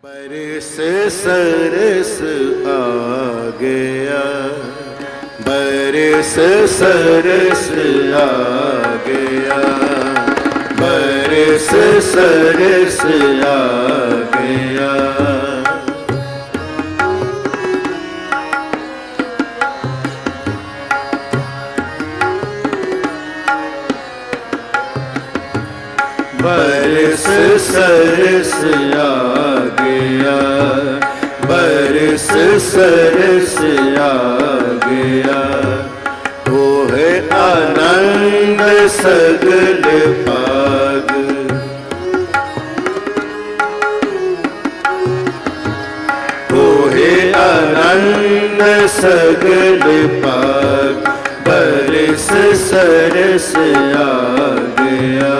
बरस सरस आ गया बरस सरस आ गया बरस सरस आ गया बरस सरस आ सरस आ गया वो है आनंद सगल पाग वो है आनंद सगल पाग बरस सरस आ गया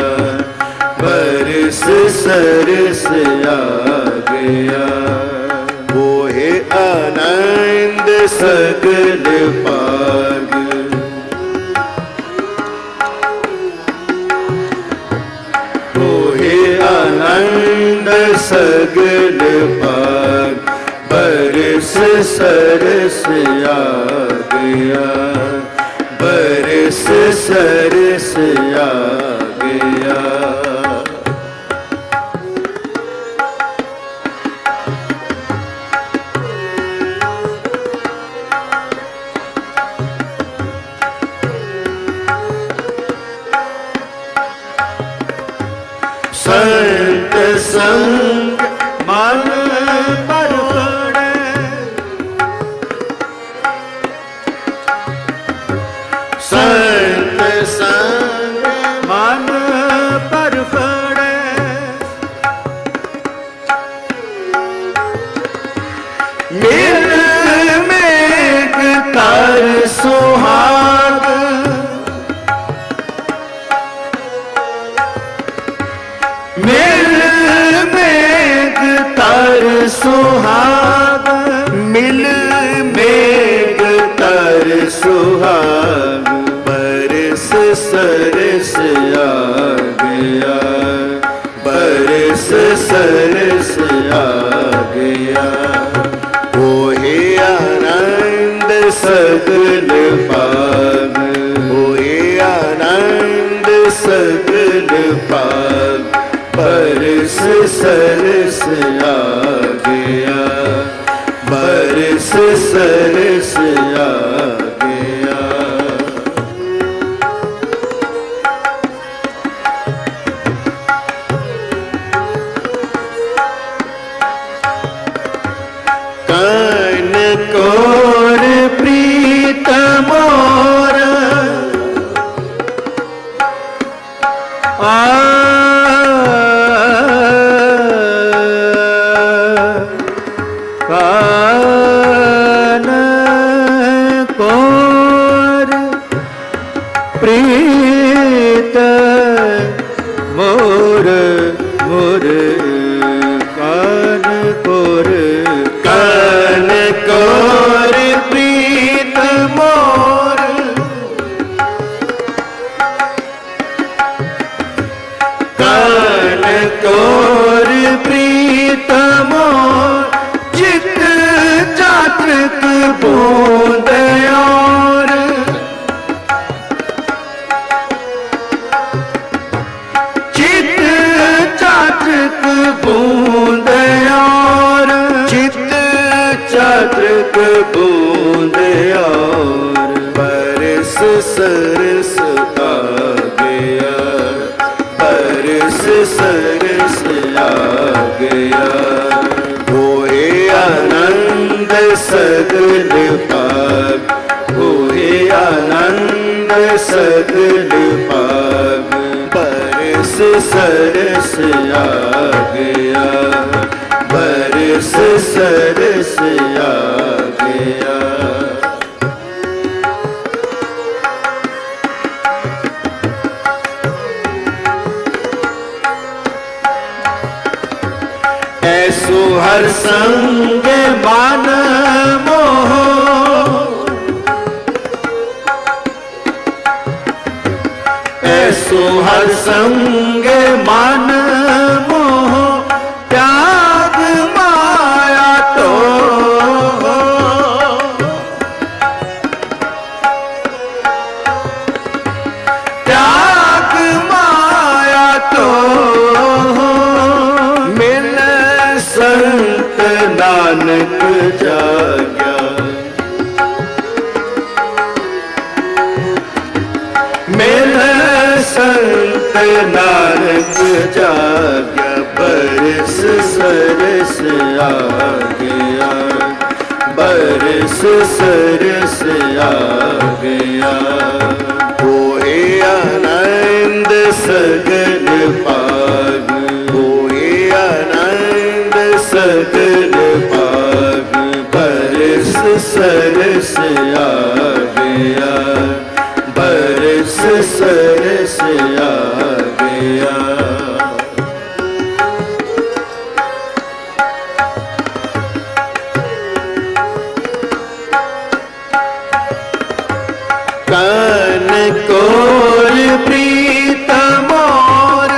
बरस सरस आ गया वो है ਸਕਲ ਪਾਗ ਹੋਏ ਆਨੰਦ ਸਗਲ ਪਾਗ ਬਰਸ ਸਰਸ ਆ ਗਿਆ ਬਰਸ ਸਰਸ ਆ संग ਸੁਹਾਗ, ਮਿਲ ਮੇਗ ਤਰ ਸੁਹਾਗ ਬਰਸ ਸਰਸ ਆ ਗਿਆ ਬਰਸ ਸਰਸ ਆ ਗਿਆ ਹੋਏ ਆਨੰਦ ਸਗਲ ਪਾਗ, ਹੋਏ ਆਨੰਦ ਸਗਲ ਪਾਗ। सरस आ गया बरस सरस आ कान ਸਰਸ ਆ ਗਿਆ। ਪਰਸ ਸਰਸ ਆ ਗਿਆ। ਹੋਏ ਆਨੰਦ ਸਗਲ ਪਾਪ ਹੋਏ ਆਨੰਦ ਸਗਲ ਪਾਪ ਪਰਸ ਸਰਸ ਆ ਗਿਆ। ਪਰਸ ਸਰਸ ਆ ਗਿਆ। ਹਰ ਸੰਗ ਮਨ ਮੋਹ। ਐਸੋ ਹਰ ਸੰਗ ਮਨ ਨਾਨਕ ਜਾਗਿਆ। ਮਿਲ ਸੰਤ ਨਾਨਕ ਜਾਗਿਆ, ਬਰਸ ਸਰਸ ਆ ਗਿਆ ਬਰਸ ਸਰਸ ਆ ਗਿਆ ਹੋਏ ਆਨੰਦ ਸਗਨ ਪਾਗ ਹੋਏ ਆਨੰਦ ਸਗਨ ਬਰਸ ਸਰਸ ਆ ਗਿਆ ਬਰਸ ਸਰਸ ਆ ਗਿਆ ਕਨ ਕੋਰ ਪ੍ਰੀਤ ਮੋਰ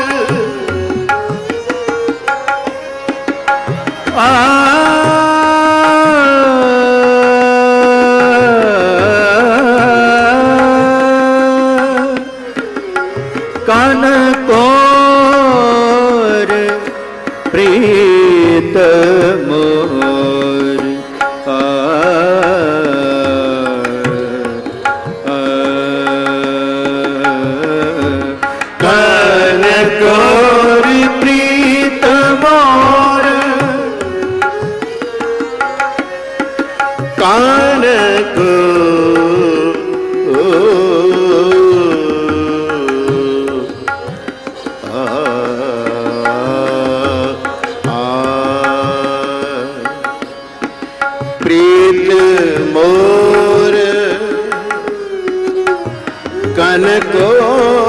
ਕਾਨ ਕੋ ਪ੍ਰੀਤ ਮੋਰ ਕਨ ਕੋ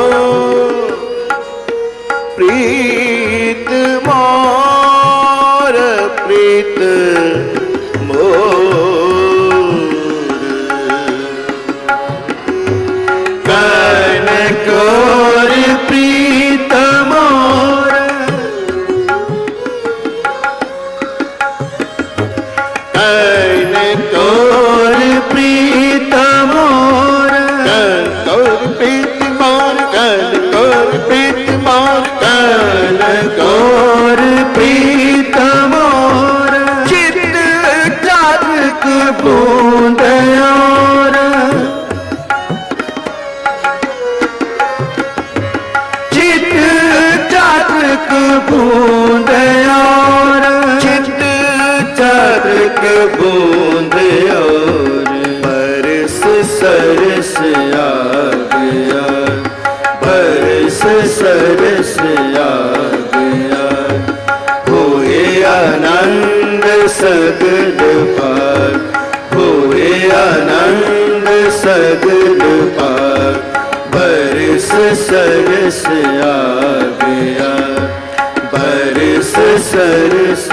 ਗਿਆ ਬਰਸ ਸਰਸ ਆ ਗਿਆ ਹੋਏ ਆਨੰਦ ਸਗਲ ਪਾਰ ਹੋਏ ਆਨੰਦ ਸਗਲ ਪਾਰ ਬਰਸ ਸਰਸ ਆ ਗਿਆ ਬਰਸ ਸਰਸ